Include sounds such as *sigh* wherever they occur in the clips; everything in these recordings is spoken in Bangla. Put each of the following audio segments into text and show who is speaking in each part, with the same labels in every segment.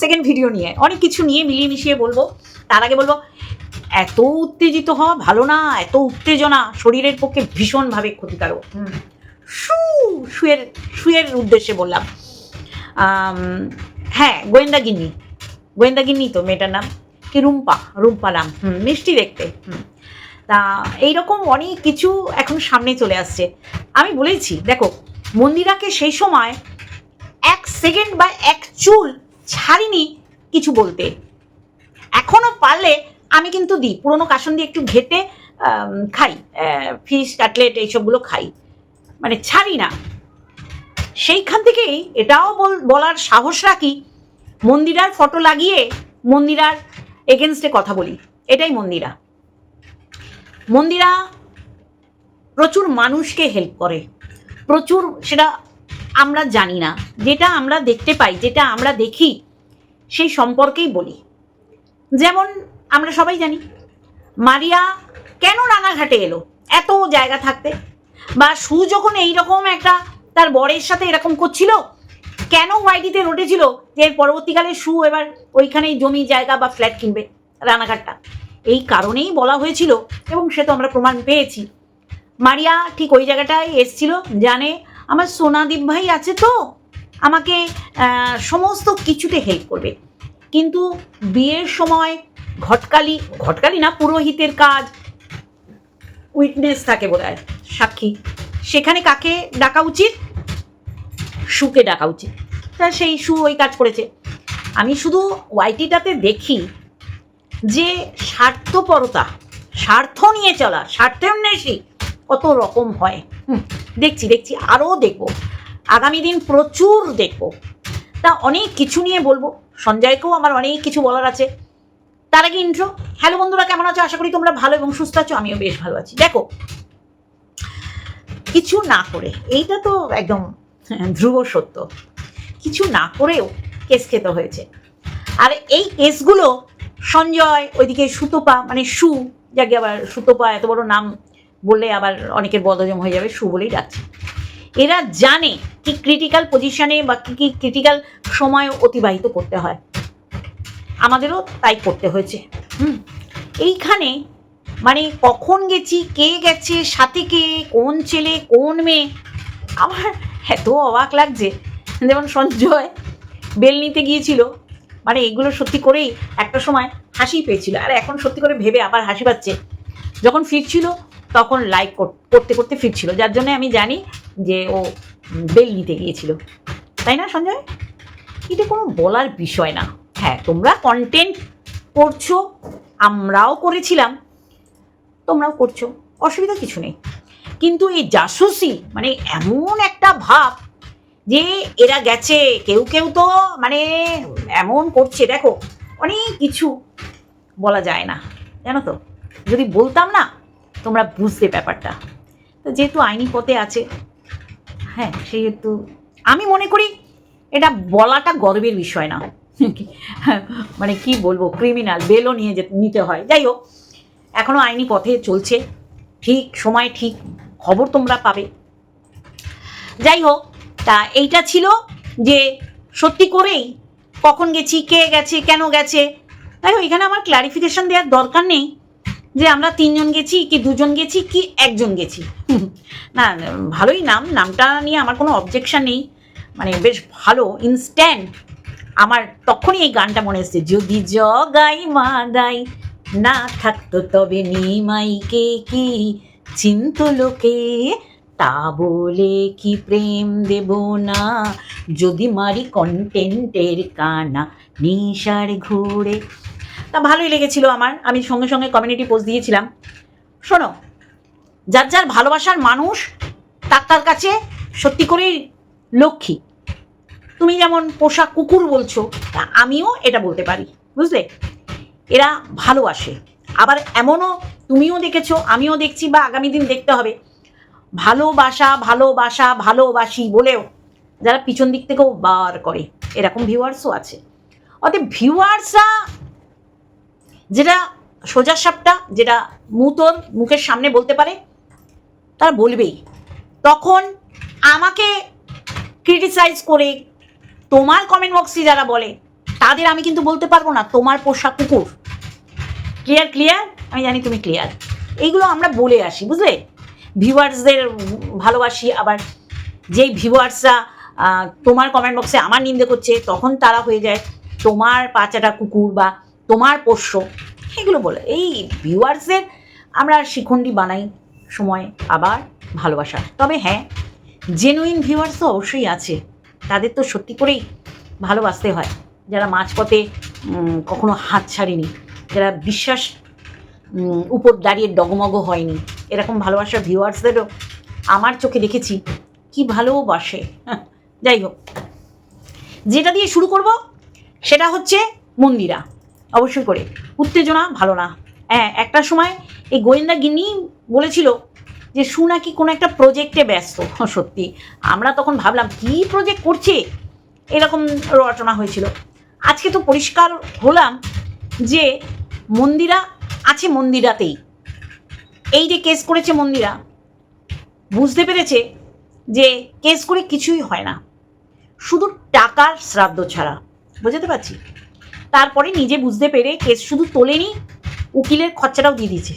Speaker 1: সেকেন্ড ভিডিও নিয়ে অনেক কিছু নিয়ে মিলিয়ে মিশিয়ে বলব। তার আগে বলব এত উত্তেজিত হওয়া ভালো না এত উত্তেজনা শরীরের পক্ষে ভীষণভাবে ক্ষতিকারক। হুম। শু শুয়ের শুয়ের উদ্দেশ্যে বললাম। হ্যাঁ গোয়েন্দাগিন্নি গোয়েন্দাগিন্নি তো মেয়েটার নাম। কি রুম্পা রুম্পা নাম হুম মিষ্টি দেখতে। হুম। তা এইরকম অনেক কিছু এখন সামনে চলে আসছে। আমি বলেছি দেখো মন্দিরাকে সেই সময় এক সেকেন্ড বা এক চুল ছাড়িনি কিছু বলতে। এখনও পারলে আমি কিন্তু দিই, পুরোনো কাসন দিয়ে একটু ঘেটে খাই ফিশ, কাটলেট এইসবগুলো খাই। মানে ছাড়ি না। সেইখান থেকেই এটাও বল- বলার সাহস রাখি, মন্দিরার ফটো লাগিয়ে মন্দিরার এগেনস্টে কথা বলি। এটাই মন্দিরা। মন্দিরা প্রচুর মানুষকে হেল্প করে। প্রচুর সেটা আমরা জানি না। যেটা আমরা দেখতে পাই, যেটা আমরা দেখি, সেই সম্পর্কেই বলি। যেমন আমরা সবাই জানি, মারিয়া কেন রানাঘাটে এলো? এত জায়গা থাকতে। বা সু যখন এইরকম একটা তার বরের সাথে এরকম করছিল, কেন ওয়াইডিতে রটেছিল যে পরবর্তীকালে সু এবার ওইখানেই জমি, জায়গা বা ফ্ল্যাট কিনবে রানাঘাটটা? এই কারণেই বলা হয়েছিল এবং সে তো আমরা প্রমাণ পেয়েছি। মারিয়া ঠিক ওই জায়গাটায় এসছিল, জানে আমার সোনাদীপ ভাই আছে তো আমাকে সমস্ত কিছুতে হেল্প করবে। কিন্তু বিয়ের সময় ঘটকালি ঘটকালি না পুরোহিতের কাজ উইটনেস থাকে বোধ সাক্ষী। সেখানে কাকে ডাকা উচিত? সুকে ডাকা উচিত। তা সেই সু ওই কাজ করেছে। আমি শুধু ওয়াইটিটাতে দেখি যে স্বার্থপরতা স্বার্থ নিয়ে চলা স্বার্থান্বেষী কত রকম হয়। হুম, দেখছি দেখছি আরও দেখব। আগামী দিন প্রচুর দেখব। তা অনেক কিছু নিয়ে বলব। সঞ্জয়কেও আমার অনেক কিছু বলার আছে। তার আগে ইন্ট্রো হ্যালো বন্ধুরা, কেমন আছো? আশা করি তোমরা ভালো এবং সুস্থ আছো, আমিও বেশ ভালো আছি। দেখো, কিছু না করে, এইটা তো একদম ধ্রুব সত্য। কিছু না করেও কেস খেতে হয়েছে। আর এই কেসগুলো সঞ্জয়, ওইদিকে সুতোপা মানে সু, যাকে আবার সুতোপা এত বড় নাম বললে আবার অনেকের বদজম হয়ে যাবে, সু বলেই ডাকছে এরা জানে কি ক্রিটিক্যাল পজিশনে বা কি কি ক্রিটিক্যাল সময় অতিবাহিত করতে হয়। আমাদেরও তাই করতে হয়েছে। হুম। এইখানে মানে কখন গেছি, কে গেছে, সাথে কে, কোন ছেলে, কোন মেয়ে, আমার এত অবাক লাগছে। যেমন সঞ্জয় বেল নিতে গিয়েছিল মানে এগুলো সত্যি করেই একটা সময় হাসি পেয়েছিল। আর এখন সত্যি করে ভেবে আবার হাসি পাচ্ছে। যখন ফিরছিল তখন লাইক করতে করতে ফিরছিল, যার জন্য আমি জানি যে ও বেল নিতে গিয়েছিল। তাই না, সঞ্জয়? এটা কোনো বলার বিষয় না। হ্যাঁ তোমরা কন্টেন্ট করছ, আমরাও করেছিলাম, তোমরাও করছ, অসুবিধা কিছু নেই। কিন্তু এই জাসুসি মানে এমন একটা ভাব যে এরা গেছে, কেউ কেউ তো মানে এমন করছে, দেখো, অনেক কিছু বলা যায় না, জানো তো? যদি বলতাম না তোমরা বুঝতে ব্যাপারটা। তো যেহেতু আইনি পথে আছে হ্যাঁ সেহেতু আমি মনে করি এটা বলাটা গর্বের বিষয় না। মানে কি বলব ক্রিমিনাল বেলও নিয়ে যেতে নিতে হয়। যাই হোক এখনও আইনি পথে চলছে। ঠিক সময় ঠিক খবর তোমরা পাবে। যাই হোক তা এইটা ছিল যে সত্যি করেই কখন গেছি কে গেছে কেন গেছে। তাই হোক, এখানে আমার ক্লারিফিকেশন দেওয়ার দরকার নেই। যে আমরা তিনজন গেছি, কি দুজন গেছি, কি একজন গেছি? না, ভালোই নাম, নামটা নিয়ে আমার কোনো অবজেকশান নেই। মানে বেশ ভালো ইনস্ট্যান্ট আমার তখনই এই গানটা মনে এসছে। যদি জগাই মা গাই না থাকতো তবে নিমাইকে কি চিন্ত লোকে? তা বলে কি প্রেম দেব না? যদি মারি কন্টেন্টের কানা, নিশার ঘুরে তা ভালোই লেগেছিল আমার। আমি সঙ্গে সঙ্গে কমিউনিটি পোস্ট দিয়েছিলাম। শোনো, যার যার ভালোবাসার মানুষ, তার তার কাছে সত্যি করেই লক্ষ্মী। তুমি যেমন পোষা কুকুর বলছো, তা আমিও এটা বলতে পারি, বুঝলে? এরা ভালোবাসে। আবার এমনও তুমিও দেখেছ, আমিও দেখছি বা আগামী দিন দেখতে হবে। ভালোবাসা ভালোবাসা, ভালোবাসি বলেও যারা পিছন দিক থেকেও বার করে, এরকম ভিউয়ার্সও আছে। অতএব ভিউয়ার্সরা যেটা সোজা সাপটা, যেটা মুতোর মুখের সামনে বলতে পারে, তারা বলবেই। তখন আমাকে ক্রিটিসাইজ করে তোমার কমেন্ট বক্সে যারা বলে, তাদের আমি কিন্তু বলতে পারব না, তোমার পোষা কুকুর। ক্লিয়ার ক্লিয়ার আমি জানি তুমি ক্লিয়ার এইগুলো আমরা বলে আসি, বুঝলে? ভিউয়ার্সদের ভালোবাসি, আবার যেই ভিউয়ার্সরা তোমার কমেন্ট বক্সে আমার নিন্দে করছে, তখন তারা হয়ে যায় তোমার পাচাটা কুকুর বা তোমার পোষ্য। এগুলো বলে এই ভিউয়ার্সদের আমরা শিখণ্ডী বানাই সময় আবার ভালোবাসা তবে হ্যাঁ জেনুইন ভিউয়ার্স তো অবশ্যই আছে। তাদের তো সত্যি করেই ভালোবাসতে হয়। যারা মাঝপথে কখনো হাত ছাড়েনি যারা বিশ্বাস উপর দাঁড়িয়ে ডগমগ হয়নি। এরকম ভালোবাসার ভিউয়ার্সদেরও আমার চোখে দেখেছি কি ভালোবাসে। হ্যাঁ, যাই হোক। যেটা দিয়ে শুরু করব সেটা হচ্ছে মন্দিরা। অবশ্যই করে। উত্তেজনা ভালো না। হ্যাঁ একটা সময় এই গোয়েন্দা গিন্নি বলেছিল যে, সু নাকি কোনো একটা প্রজেক্টে ব্যস্ত। *laughs* সত্যি। আমরা তখন ভাবলাম, কি প্রজেক্ট করছে? এরকম রচনা হয়েছিল। আজকে তো পরিষ্কার হলাম যে, মন্দিরা আছে মন্দিরাতেই। এই যে কেস করেছে মন্দিরা, বুঝতে পেরেছে যে কেস করে কিছুই হয় না। শুধু টাকার শ্রাদ্ধ ছাড়া। বুঝতে পারছি? তারপরে নিজে বুঝতে পেরে কেস শুধু তোলেনি, উকিলের খরচাটাও দিয়ে দিয়েছে।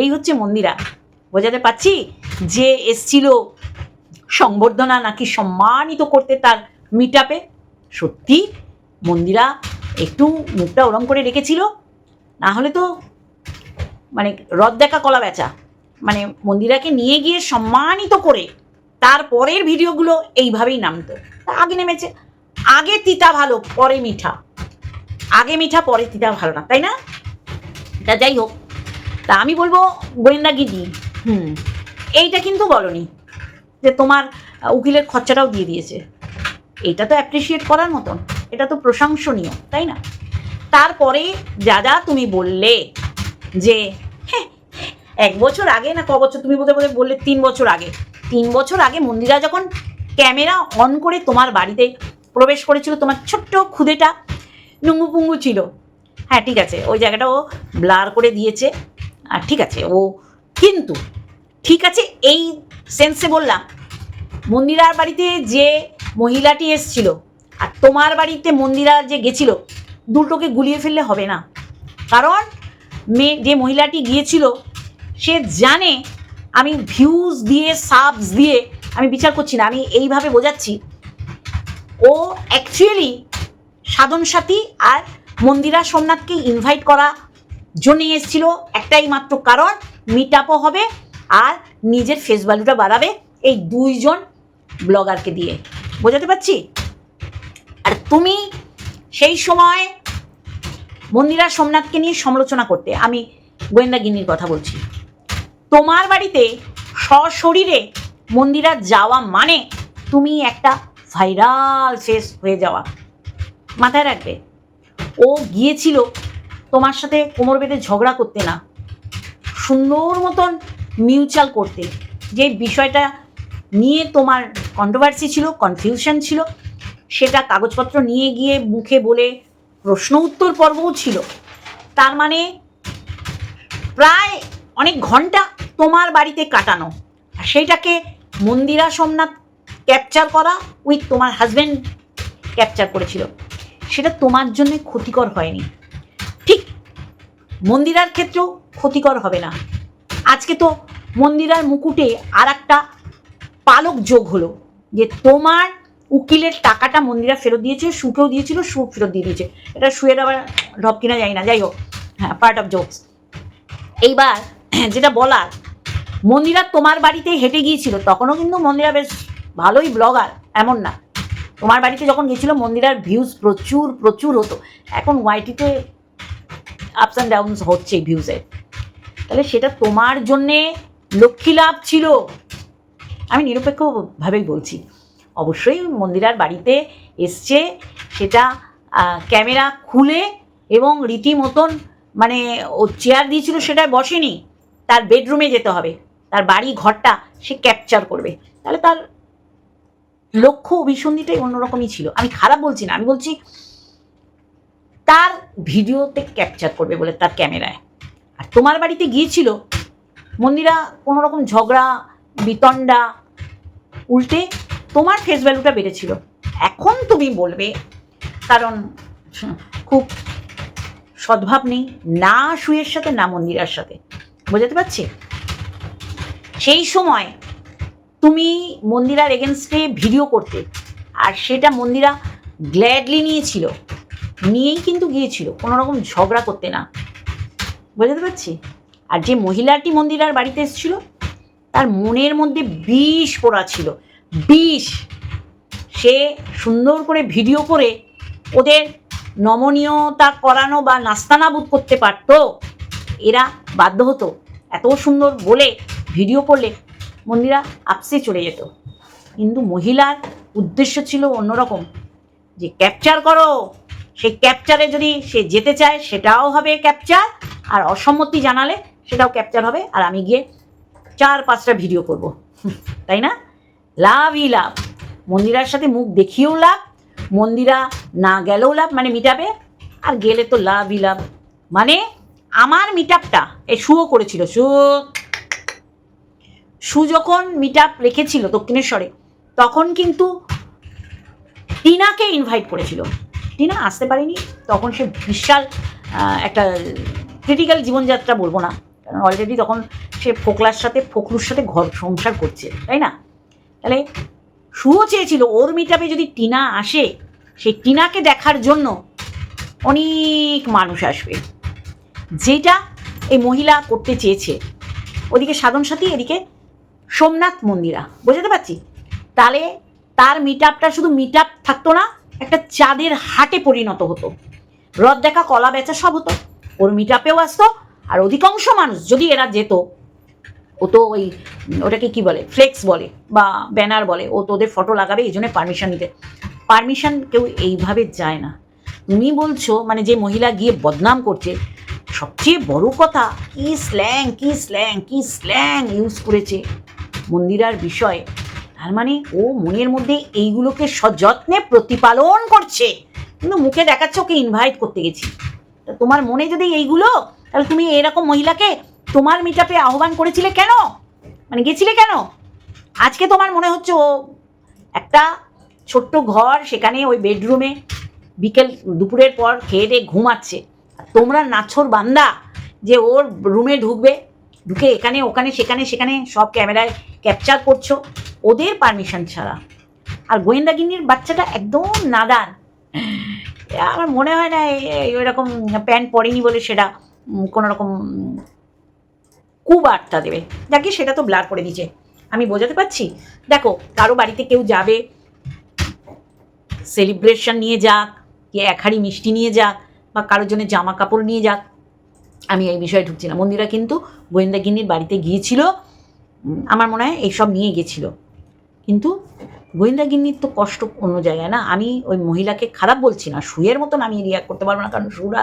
Speaker 1: এই হচ্ছে মন্দিরা। বোঝাতে পারছি যে এসছিল সংবর্ধনা নাকি সম্মানিত করতে তার মিট আপে সত্যি, মন্দিরা একটু মুখটা ওরম করে রেখেছিল? না হলে তো মানে রদ দেখা কলা বেচা। মানে মন্দিরাকে নিয়ে গিয়ে সম্মানিত করে তারপরের ভিডিওগুলো এইভাবেই নামতো। আগে নেমেছে। আগে তিতা ভালো, পরে মিঠা। আগে মিঠা, পরে তিতা ভালো না, তাই না? তা যাই হোক, তা আমি বলব গোয়েন্দা গিদি হুম, এইটা কিন্তু বলনি যে তোমার উকিলের খরচাটাও দিয়ে দিয়েছে। এটা তো অ্যাপ্রিসিয়েট করার মতন, এটা তো প্রশংসনীয়, তাই না? তারপরে যা যা তুমি বললে যে হ্যাঁ এক বছর আগে না ক বছর, তুমি বোধহয় বোধহয় বললে তিন বছর আগে, তিন বছর আগে মন্দিরা যখন ক্যামেরা অন করে তোমার বাড়িতে প্রবেশ করেছিল তোমার ছোট্ট খুদেটা নুঙ্গু পুঙ্গু ছিল। হ্যাঁ ঠিক আছে, ওই জায়গাটা ও ব্লার করে দিয়েছে। আর ঠিক আছে, ও কিন্তু ঠিক আছে, এই সেন্সে বললাম, মন্দিরার বাড়িতে যে মহিলাটি এসছিল আর তোমার বাড়িতে মন্দিরা যে গেছিল, দুটোকে গুলিয়ে ফেললে হবে না। কারণ মেয়ে যে মহিলাটি গিয়েছিল, সে জানে আমি ভিউজ দিয়ে সাবস দিয়ে, আমি বিচার করছি না, আমি এইভাবে বোঝাচ্ছি। ও অ্যাকচুয়ালি সাধন সাথী আর মন্দিরা সোমনাথকে ইনভাইট করা জন্য এসেছিল। একটাই মাত্র কারণ মিট আপও হবে আর নিজের ফেস ভ্যালুটা বাড়াবে এই দুইজন ব্লগারকে দিয়ে। বোঝাতে পারছি? আর তুমি সেই সময় মন্দিরা সোমনাথকে নিয়ে সমালোচনা করতে। আমি গোয়েন্দা গিন্নির কথা বলছি। তোমার বাড়িতে সশরীরে মন্দিরা যাওয়া মানে তুমি একটা ভাইরাল ফেস হয়ে যাওয়া। মাথায় রাখবে। ও গিয়েছিল তোমার সাথে কোমর বেঁধে ঝগড়া করতে না। সুন্দর মতন মিউচুয়াল করতে। যে বিষয়টা নিয়ে তোমার কন্ট্রোভার্সি ছিল কনফিউশন ছিল, সেটা কাগজপত্র নিয়ে গিয়ে মুখে বলে প্রশ্ন উত্তর পর্বও ছিল। তার মানে প্রায় অনেক ঘণ্টা তোমার বাড়িতে কাটানো। আর সেইটাকে মন্দিরা সোমনাথ ক্যাপচার করা উইথ তোমার হাজব্যান্ড ক্যাপচার করেছিল। সেটা তোমার জন্য ক্ষতিকর হয়নি। ঠিক মন্দিরার ক্ষেত্রেও ক্ষতিকর হবে না। আজকে তো মন্দিরার মুকুটে আর একটা পালক যোগ হলো, যে তোমার উকিলের টাকাটা মন্দিরা ফেরত দিয়েছে সুকেও দিয়েছিল সু ফেরত দিয়ে দিয়েছে। এটা শুয়ে আবার ঢপ কিনা যায় না, যাই হোক হ্যাঁ পার্ট অফ জোকস এইবার যেটা বলার, মন্দিরা তোমার বাড়িতে হেঁটে গিয়েছিল, তখনও কিন্তু মন্দিরা বেশ ভালোই ব্লগার এমন না। তোমার বাড়িতে যখন গেছিল, মন্দিরার ভিউজ প্রচুর প্রচুর হতো। এখন ওয়াইটিতে আপস অ্যান্ড ডাউনস হচ্ছে ভিউজের তাহলে সেটা তোমার জন্যে লক্ষ্মী লাভ ছিল। আমি নিরপেক্ষভাবেই বলছি। অবশ্যই মন্দিরার বাড়িতে এসছে, সেটা ক্যামেরা খুলে এবং রীতিমতন মানে ও চেয়ার দিয়েছিল সেটায় বসেনি। তার বেডরুমে যেতে হবে। তার বাড়ি ঘরটা সে ক্যাপচার করবে। তাহলে তার লক্ষ্য অভিসন্ধিটাই অন্যরকমই ছিল। আমি খারাপ বলছি না, আমি বলছি তার ভিডিওতে ক্যাপচার করবে বলে তার ক্যামেরায়। আর তোমার বাড়িতে গিয়েছিল মন্দিরা কোনো রকম ঝগড়া, বিতণ্ডা, উল্টে তোমার ফেস ভ্যালুটা বেড়েছিল। এখন তুমি বলবে, কারণ খুব সদ্ভাব নেই, না সুয়ের সাথে, না মন্দিরার সাথে। বোঝাতে পারছি? সেই সময় তুমি মন্দিরার এগেনস্টে ভিডিও করতে। আর সেটা মন্দিরা গ্ল্যাডলি নিয়েছিল। নিয়েই কিন্তু গিয়েছিল, কোনো রকম ঝগড়া করতে না। বোঝাতে পারছি? আর যে মহিলাটি মন্দিরার বাড়িতে এসেছিল, তার মনের মধ্যে বিষ পড়া ছিল। বিষ! সে সুন্দর করে ভিডিও করে ওদের নমনীয়তা করানো বা নাস্তানাবুদ করতে পারতো। এরা বাধ্য হতো। এত সুন্দর বলে ভিডিও করলে মন্দিরা আপসে চলে যেত। কিন্তু মহিলার উদ্দেশ্য ছিল অন্যরকম। যে ক্যাপচার করো। সেই ক্যাপচারে যদি সে যেতে চায়, সেটাও হবে ক্যাপচার আর অসম্মতি জানালে সেটাও ক্যাপচার হবে। আর আমি গিয়ে চার পাঁচটা ভিডিও করব। *laughs* তাই না? লাভই লাভ। মন্দিরার সাথে মুখ দেখিয়েও লাভ। মন্দিরা না গেলেও লাভ মানে মিটাপে আর গেলে তো লাভই লাভ। মানে আমার মিটাপটা এ শুও করেছিল শু সু যখন মিটাপ রেখেছিল দক্ষিণেশ্বরে, তখন কিন্তু টিনাকে ইনভাইট করেছিল। টিনা আসতে পারেনি, তখন সে বিশাল একটা ক্রিটিক্যাল জীবনযাত্রা বলব না, কারণ অলরেডি তখন সে ফোকলার সাথে ফোকলুর সাথে ঘর সংসার করছে, তাই না? তাহলে শুও চেয়েছিল, ওর মিটাপে যদি টিনা আসে সেই টিনাকে দেখার জন্য অনেক মানুষ আসবে। যেটা এই মহিলা করতে চেয়েছে। ওদিকে সাধন সাথী এদিকে সোমনাথ মন্দিরা, বোঝাতে পারছি? তাহলে তার মিট আপটা শুধু মিট আপ থাকতো না, একটা চাঁদের হাটে পরিণত হতো। রথ দেখা, কলা বেচা সব হতো। ওর মিট আপেও আসতো, আর অধিকাংশ মানুষ যদি এরা যেত, ও তো ওই, ওটাকে কি বলে ফ্লেক্স বলে, বা ব্যানার বলে, ও তো ওদের ফটো লাগাবে, এই জন্য পারমিশন নিতে। পারমিশন কেউ এইভাবে যায় না। তুমি বলছো মানে যে মহিলা গিয়ে বদনাম করছে, সবচেয়ে বড় কথা কি স্ল্যাং কি স্ল্যাং কি স্ল্যাং ইউজ করেছে? মন্দিরার বিষয়ে। তার মানে ও মনের মধ্যে এইগুলোকে সযত্নে প্রতিপালন করছে। কিন্তু মুখে দেখাচ্ছে ওকে ইনভাইট করতে গেছি। তা তোমার মনে যদি এইগুলো, তাহলে তুমি এরকম মহিলাকে তোমার মিটাপে আহ্বান করেছিলে কেন? মানে গেছিলে কেন? আজকে তোমার মনে হচ্ছে ও একটা ছোট্ট ঘর সেখানে ওই বেডরুমে বিকেল দুপুরের পর খেয়ে দিয়ে ঘুমাচ্ছে। তোমরা নাছর বান্দা যে ওর রুমে ঢুকবে ঢুকে এখানে, ওখানে, সেখানে সেখানে সব ক্যামেরায় ক্যাপচার করছ। ওদের পারমিশন ছাড়া। আর গোয়েন্দাগিন্নির বাচ্চাটা একদম নাদান। আমার মনে হয় না এরকম প্যান্ট পরেনি বলে সেটা কোনো রকম কুবার্তা দেবে। যাকে সেটা তো ব্লার করে দিচ্ছে আমি বোঝাতে পারছি? দেখো, কারও বাড়িতে কেউ যাবে সেলিব্রেশন নিয়ে যাক, কে এক হাঁড়ি মিষ্টি নিয়ে যাক, বা কারোর জন্য জামা কাপড় নিয়ে যাক আমি এই বিষয়ে ঢুকছি না মন্দিরা কিন্তু গোয়েন্দাগিন্নির বাড়িতে গিয়েছিল আমার মনে হয় এইসব নিয়ে গেছিল। কিন্তু গোয়েন্দাগিন্নির তো কষ্ট অন্য জায়গায় না। আমি ওই মহিলাকে খারাপ বলছি না, সুয়ের মতন আমি রিয়াক্ট করতে পারব না, কারণ সুরা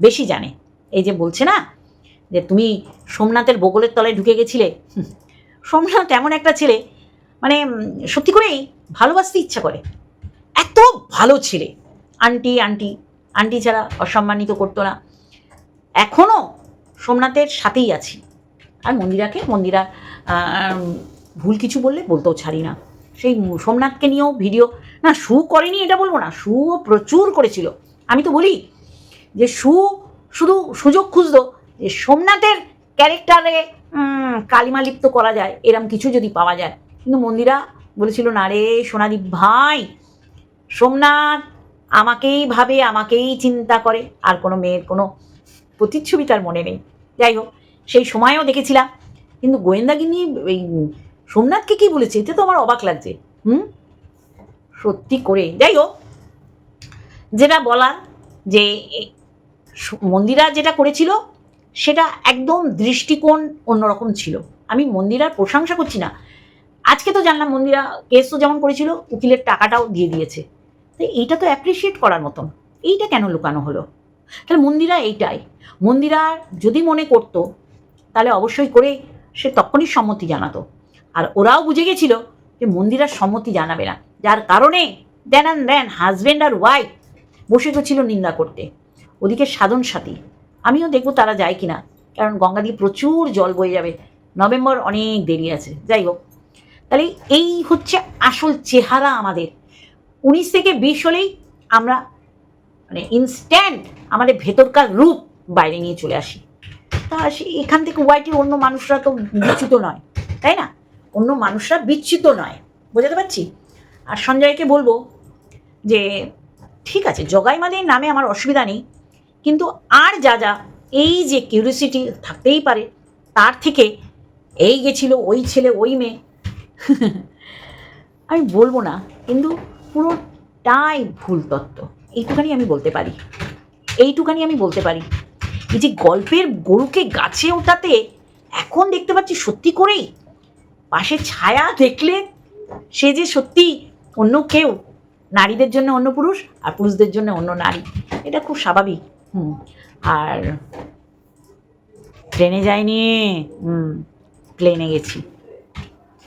Speaker 1: বেশি জানে। এই যে বলছে না যে তুমি সোমনাথের বগলের তলায় ঢুকে গেছিলে? সোমনাথ এমন একটা ছেলে মানে সত্যি করেই ভালোবাসতে ইচ্ছা করে। এত ভালো ছেলে। আন্টি আন্টি আন্টি ছাড়া অসম্মানিত করতো না। এখনও সোমনাথের সাথেই আছি। আর মন্দিরাকে, মন্দিরা ভুল কিছু বললে বলতেও ছাড়ি না। সেই সোমনাথকে নিয়েও ভিডিও, না শু করেনি এটা বলব না শুও প্রচুর করেছিল। আমি তো বলি যে শু শুধু সুযোগ খুঁজতো যে সোমনাথের ক্যারেক্টারে কালিমা লিপ্ত করা যায়, এরম কিছু যদি পাওয়া যায়। কিন্তু মন্দিরা বলেছিল, না রে সোনাদীপ ভাই, সোমনাথ আমাকেই ভাবে, আমাকেই চিন্তা করে, আর কোনো মেয়ের কোনো প্রতিচ্ছবি তার মনে নেই। যাই হোক, সেই সময়ও দেখেছিলাম। কিন্তু গোয়েন্দাগিনি এই সোমনাথকে কি বলেছে? এতে তো আমার অবাক লাগছে। হুম? সত্যি করে। যাই হোক, যেটা বলার যে মন্দিরা যেটা করেছিল, সেটা একদম দৃষ্টিকোণ অন্যরকম ছিল। আমি মন্দিরার প্রশংসা করছি না। আজকে তো জানলাম মন্দিরা কেস তো যেমন করেছিল, উকিলের টাকাটাও দিয়ে দিয়েছে। তো এইটা তো অ্যাপ্রিসিয়েট করার মতন। এইটা কেন লুকানো হলো? তাহলে মন্দিরা এইটাই। মন্দিরা যদি মনে করতো, তাহলে অবশ্যই করে সে তখনই সম্মতি জানাতো। আর ওরাও বুঝে গেছিল যে মন্দিরার সম্মতি জানাবে না। যার কারণে দেন অ্যান্ড দেন হাজব্যান্ড আর ওয়াইফ বসে গেছিল নিন্দা করতে। ওদিকে সাধন সাথী, আমিও দেখব তারা যায় কিনা। কারণ গঙ্গা দিয়ে প্রচুর জল বয়ে যাবে। নভেম্বর অনেক দেরি আছে। যাই হোক, তাহলে এই হচ্ছে আসল চেহারা আমাদের। উনিশ থেকে বিশ হলেই আমরা মানে ইনস্ট্যান্ট আমাদের ভেতরকার রূপ বাইরে নিয়ে চলে আসি। তা এখান থেকে ওয়াইটির অন্য মানুষরা তো বিচ্যুত নয়, তাই না? অন্য মানুষরা বিচ্যুত নয়, বোঝাতে পারছি? আর সঞ্জয়কে বলব যে, ঠিক আছে, জগাইমাদের নামে আমার অসুবিধা নেই, কিন্তু আর যা যা এই যে কিউরিয়াসিটি থাকতেই পারে, তার থেকে এই গেছিল ওই ছেলে, ওই মেয়ে। *laughs* আমি বলব না, কিন্তু পুরোটাই ভুল তত্ত্ব। এইটুখানি আমি বলতে পারি। এইটুখানি আমি বলতে পারি। এই যে গল্পের গরুকে গাছে ওঠাতে এখন দেখতে পাচ্ছি সত্যি করেই পাশে ছায়া দেখলে সে যে সত্যি অন্য কেউ নারীদের জন্য অন্য পুরুষ আর পুরুষদের জন্য অন্য নারী এটা খুব স্বাভাবিক। হুম আর ট্রেনে যায়নি হুম প্লেনে গেছি।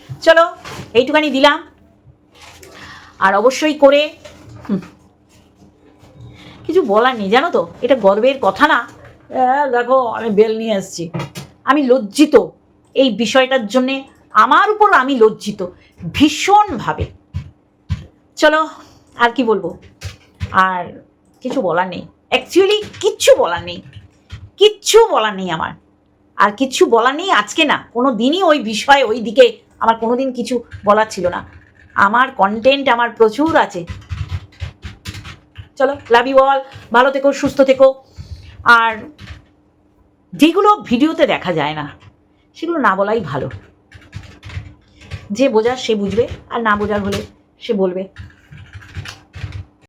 Speaker 1: চলো এইটুখানি দিলাম। আর অবশ্যই করে হুম, কিছু বলার নেই, জানো তো? এটা গর্বের কথা না। দেখো, আমি বেল নিয়ে এসেছি। আমি লজ্জিত এই বিষয়টার জন্যে। আমার উপর আমি লজ্জিত, ভীষণভাবে। চলো, আর কি বলব? আর কিছু বলার নেই। অ্যাকচুয়ালি কিচ্ছু বলার নেই। কিচ্ছু বলার নেই আমার। আর কিচ্ছু বলার নেই আজকে না। কোনো দিনই ওই বিষয়ে, ওই দিকে আমার কোনো দিন কিছু বলার ছিল না। আমার কন্টেন্ট আমার প্রচুর আছে। চলো লাভ ইউ অল ভালো থেকো, সুস্থ থেকো। আর যেগুলো ভিডিওতে দেখা যায় না, সেগুলো না বলাই ভালো। যে বোঝার সে বুঝবে, আর না বোঝার হলে সে বলবে।